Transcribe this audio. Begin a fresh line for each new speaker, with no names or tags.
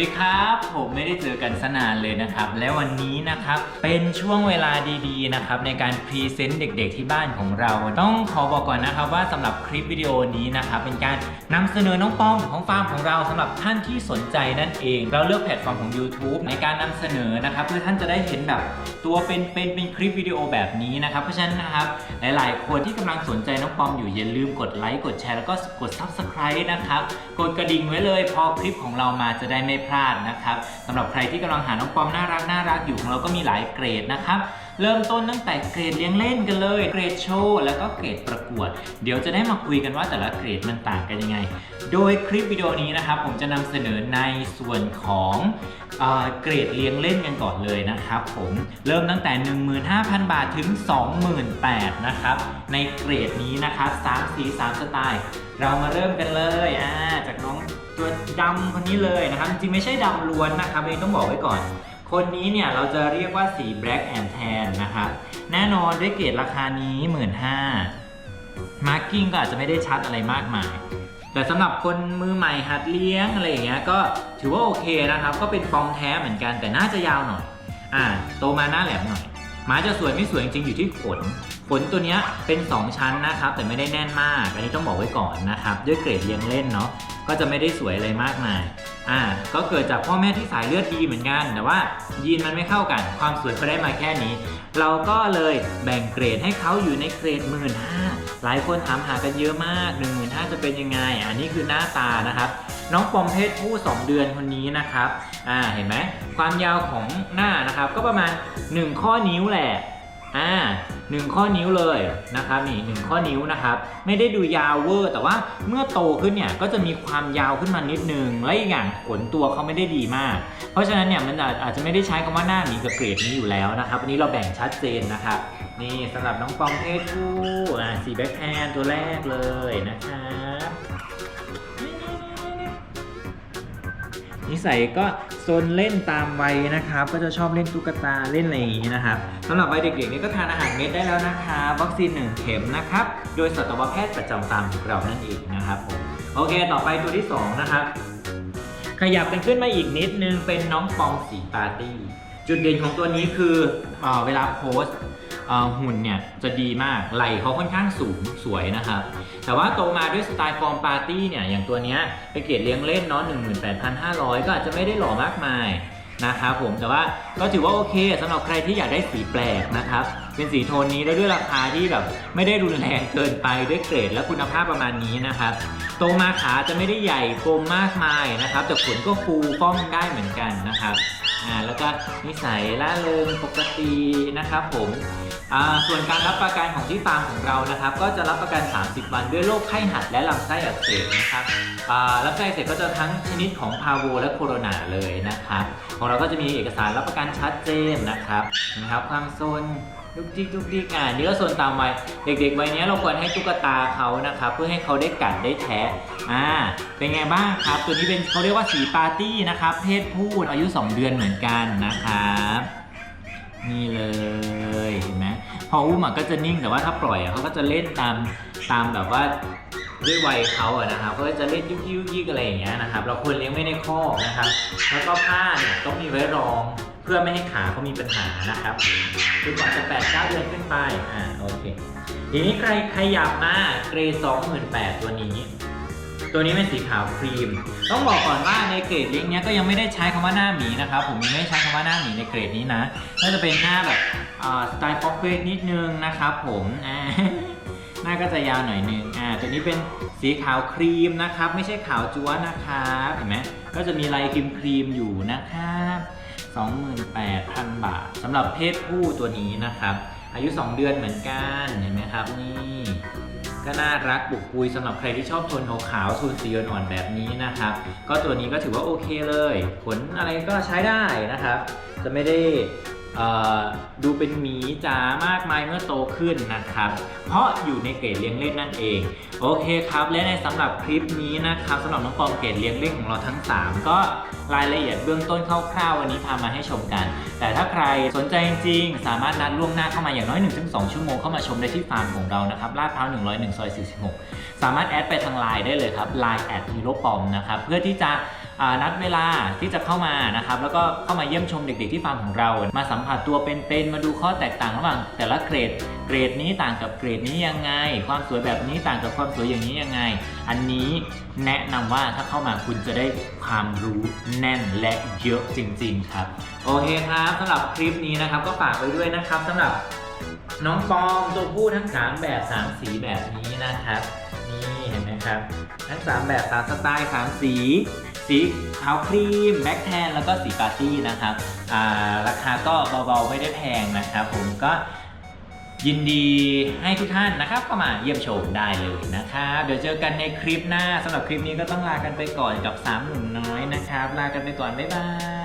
ดีครับ ผมไม่ได้เจอกันสนานเลยนะครับ และวันนี้นะครับเป็นช่วงเวลาดีๆนะครับในการพรีเซนต์เด็กๆที่บ้านของเรา ต้องขอบอกก่อนนะครับว่าสำหรับคลิปวิดีโอนี้นะครับเป็นการ นำเสนอน้องปอมของฟาร์มของเราสำหรับท่านที่สนใจนั่นเอง เราเลือกแพลตฟอร์มของ YouTube ในการนำเสนอนะครับเพื่อท่านจะได้เห็นแบบตัวเป็นเป็นเป็นคลิปวิดีโอแบบนี้นะครับเพราะฉะนั้นนะครับหลาย ๆ คนที่กำลังสนใจน้องปอมอยู่อย่าลืมกดไลค์กดแชร์แล้วก็กด Subscribe นะครับกดกระดิ่งไว้เลย พอคลิปของเรามาจะได้ไม่พลาดนะครับสำหรับใครที่กำลังหาน้องปอมน่ารักน่ารักอยู่ของเราก็มีหลายเกรดนะครับ เริ่มต้นตั้งแต่เกรดเลี้ยงเล่นกันเลย เกรดโชว์แล้วก็เกรดประกวด เดี๋ยวจะได้มาคุยกันว่าแต่ละเกรดมันต่างกันยังไง โดยคลิปวิดีโอนี้นะครับผมจะนำเสนอในส่วนของเอเกรดเลี้ยงเล่นกันก่อนเลยนะครับผมเริ่มตั้งแต่ 15,000 บาทถึง 28,000นะครับในเกรดนี้นะครับ3สี3สไตล์ เรามาเริ่มกันเลยอ่าจากน้องตัวดำคนนี้เลยนะครับจริงไม่ใช่ดำล้วนนะครับอันนี้ต้องบอกไว้ก่อน คนนี้เนี่ยเราจะเรียกว่าสี black and tan นะครับ แน่นอนด้วยเกรดราคานี้ 1 5ื่นมาร์กิ้งก็อาจจะไม่ได้ชัดอะไรมากมาย แต่สำหรับคนมือใหม่หัดเลี้ยงอะไรอย่างเงี้ยก็ถือว่าโอเคนะครับ ก็เป็นฟองแท้เหมือนกันแต่น่าจะยาวหน่อย อ่า โตมาหน้าแหลมหน่อยหมาจะสวยไม่สวยจริงอยู่ที่ขน ขนตัวเนี้ยเป็น 2 ชั้นนะครับ แต่ไม่ได้แน่นมาก อันนี้ต้องบอกไว้ก่อนนะครับ ด้วยเกรดเลี้ยงเล่นเนาะก็จะไม่ได้สวยอะไรมากมาย อ่าก็เกิดจากพ่อแม่ที่สายเลือดดีเหมือนกัน แต่ว่ายีนมันไม่เข้ากัน ความสวยเขาได้มาแค่นี้ เราก็เลยแบ่งเกรดให้เขาอยู่ในเกรดหมื่นห้าหลายคนถามหากันเยอะมาก1 5 0 0 0จะเป็นยังไง อันนี้คือหน้าตานะครับ น้องปอมเพศผู้ 2 เดือนคนนี้นะครับอ่าเห็นไหมความยาวของหน้านะครับ ก็ประมาณ 1 ข้อนิ้วแหละ หนึ่งข้อนิ้วเลยนะครับนี่หนึ่งข้อนิ้วนะครับ ไม่ได้ดูยาวเวอร์ แต่ว่าเมื่อโตขึ้นเนี่ยก็จะมีความยาวขึ้นมานิดนึงและอีกอย่างขนตัวเขาไม่ได้ดีมาก เพราะฉะนั้นเนี่ยมันอาจจะไม่ได้ใช้คำว่าหน้าหมีกับเกรดนี้อยู่แล้วนะครับอันนี้เราแบ่งชัดเจนนะครับนี่สำหรับน้องปอมเพศผู้อ่าสีแบ็คแฮนตัวแรกเลยนะครับ นิสัยก็โซนเล่นตามวัยนะครับ ก็จะชอบเล่นตุ๊กตาเล่นอะไรอย่างนี้นะครับสำหรับวัยเด็กๆนี่ก็ทานอาหารเม็ดได้แล้วนะครับวัคซีนหนึ่งเข็มนะครับ โดยสัตวแพทย์ประจำฟาร์มของเรานั่นเองนะครับผมโอเค ต่อไปตัวที่สองนะครับ ขยับกันขึ้นมาอีกนิดนึงเป็นน้องปองสีปาร์ตี้ จุดเด่นของตัวนี้คือเออเวลาโพสเอ่อหุ่นเนี่ยจะดีมากไหล่เขาค่อนข้างสูงสวยนะครับ แต่ว่าโตมาด้วยสไตล์ฟอร์มปาร์ตี้เนี่ยอย่างตัวเนี้ยเป็นเกรดเลี้ยงเล่นเนาะ18,500 ก็อาจจะไม่ได้หล่อมากมาย นะครับผมแต่ว่าก็ถือว่าโอเคสำหรับใครที่อยากได้สีแปลกนะครับ เป็นสีโทนนี้แล้วด้วยราคาที่แบบไม่ได้รุนแรงเกินไปด้วยเกรดและคุณภาพประมาณนี้นะครับโตมาขาจะไม่ได้ใหญ่กลมมากมายนะครับ แต่ขนก็ฟูฟ้องได้เหมือนกันนะครับอ่าแล้วก็นิสัยล่าเริงปกตินะครับผม ส่วนการรับประกันของที่ฟาร์มของเรานะครับ ก็จะรับประกัน 30 วันด้วยโรคไข้หัดและลำไส้อักเสบนะครับอ่าลำไส้อักเสบก็จะทั้งชนิดของพาโวและโคโรนาเลยนะครับของเราก็จะมีเอกสารรับประกันชัดเจนนะครับนะครับความโซนดุกดิกดุกดิกอ่านี่ก็โซนตามวัยเด็กๆวัยนี้เราควรให้ตุ๊กตาเขานะครับเพื่อให้เขาได้กัดได้แทะอ่าเป็นไงบ้างครับ ตัวนี้เป็นเขาเรียกว่าสีปาร์ตี้นะครับเพศผู้อายุ 2 เดือนเหมือนกันนะครับ นี่เลยเห็นไหมพออุ้มอะก็จะนิ่งแต่ว่าถ้าปล่อยอะเขาก็จะเล่นตามตามแบบว่าด้วยวัยเขาอะนะครับเขาก็จะเล่นยุกยิกยิกอะไรอย่างเงี้ยนะครับ เราควรเลี้ยงไม่ในคอกนะครับ แล้วก็ผ้าเนี่ยต้องมีไว้รองเพื่อไม่ให้ขาเขามีปัญหานะครับจนกว่าจะ8 9เจ้าเดือนขึ้นไปอ่าโอเคทีนี้ใครใครอยากมาเกรด28,000ตัวนี้ ตัวนี้เป็นสีขาวครีม ต้องบอกก่อนว่าในเกรดเลี้ยงเนี้ยก็ยังไม่ได้ใช้คำว่าหน้าหมีนะครับผมยังไม่ใช้คำว่าหน้าหมีในเกรดนี้นะน่าจะเป็นหน้าแบบสไตล์ฟ็อกเฟสนิดนึงนะครับผมหน้าก็จะยาวหน่อยนึงอ่าตัวนี้เป็นสีขาวครีมนะครับ ไม่ใช่ขาวจั๊วนะครับเห็นไหมก็จะมีลายครีมครีมอยู่นะครับ28,000 บาทสำหรับเพศผู้ตัวนี้นะครับ อายุ 2 เดือนเหมือนกันเห็นไหมครับนี่ ก็น่ารักบุกปุยสำหรับใครที่ชอบโทนขาวๆโทนสีอ่อนๆแบบนี้นะครับ ก็ตัวนี้ก็ถือว่าโอเคเลย ขนอะไรก็ใช้ได้นะครับ จะไม่ได้ ดูเป็นหมีจ๋ามากมายเมื่อโตขึ้นนะครับ เพราะอยู่ในเกรดเลี้ยงเล่นนั่นเอง โอเคครับ และในสำหรับคลิปนี้นะครับสำหรับน้องปอมเกรดเลี้ยงเล่นของเราทั้ง 3 ก็รายละเอียดเบื้องต้นคร่าวๆวันนี้พามาให้ชมกัน แต่ถ้าใครสนใจจริงๆ สามารถนัดล่วงหน้าเข้ามาอย่างน้อย 1-2 ชั่วโมงเข้ามาชมได้ที่ฟาร์มของเรานะครับลาดพร้าว101ซอย46 สามารถแอดไปทางไลน์ได้เลยครับ Line แอดฮีโร่ปอมนะครับเพื่อที่จะ นัดเวลาที่จะเข้ามานะครับแล้วก็เข้ามาเยี่ยมชมเด็ก ๆ ที่ฟาร์มของเรา มาสัมผัสตัวเป็นๆมาดูข้อแตกต่างระหว่างแต่ละเกรดเกรดนี้ต่างกับเกรดนี้ยังไง ความสวยแบบนี้ต่างกับความสวยอย่างนี้ยังไง อันนี้แนะนำว่าถ้าเข้ามาคุณจะได้ความรู้แน่นและเยอะจริง ๆ ครับ โอเคครับสำหรับคลิปนี้นะครับก็ฝากไว้ด้วยนะครับสำหรับน้องปอมตัวผู้ทั้ง 3 แบบ 3 สีแบบนี้นะครับ นี่เห็นไหมครับ ทั้ง 3 แบบ3สไตล์3สี สีขาวครีม แบ็คแทน แล้วก็สีปาร์ตี้นะครับราคาก็เบาๆ ไม่ได้แพงนะครับ ผมก็ยินดีให้ทุกท่านนะครับเข้ามาเยี่ยมชมได้เลยนะครับ เดี๋ยวเจอกันในคลิปหน้าสำหรับคลิปนี้ก็ต้องลากันไปก่อนกับ3หนุ่มน้อยนะครับ ลากันไปก่อน บ๊ายบาย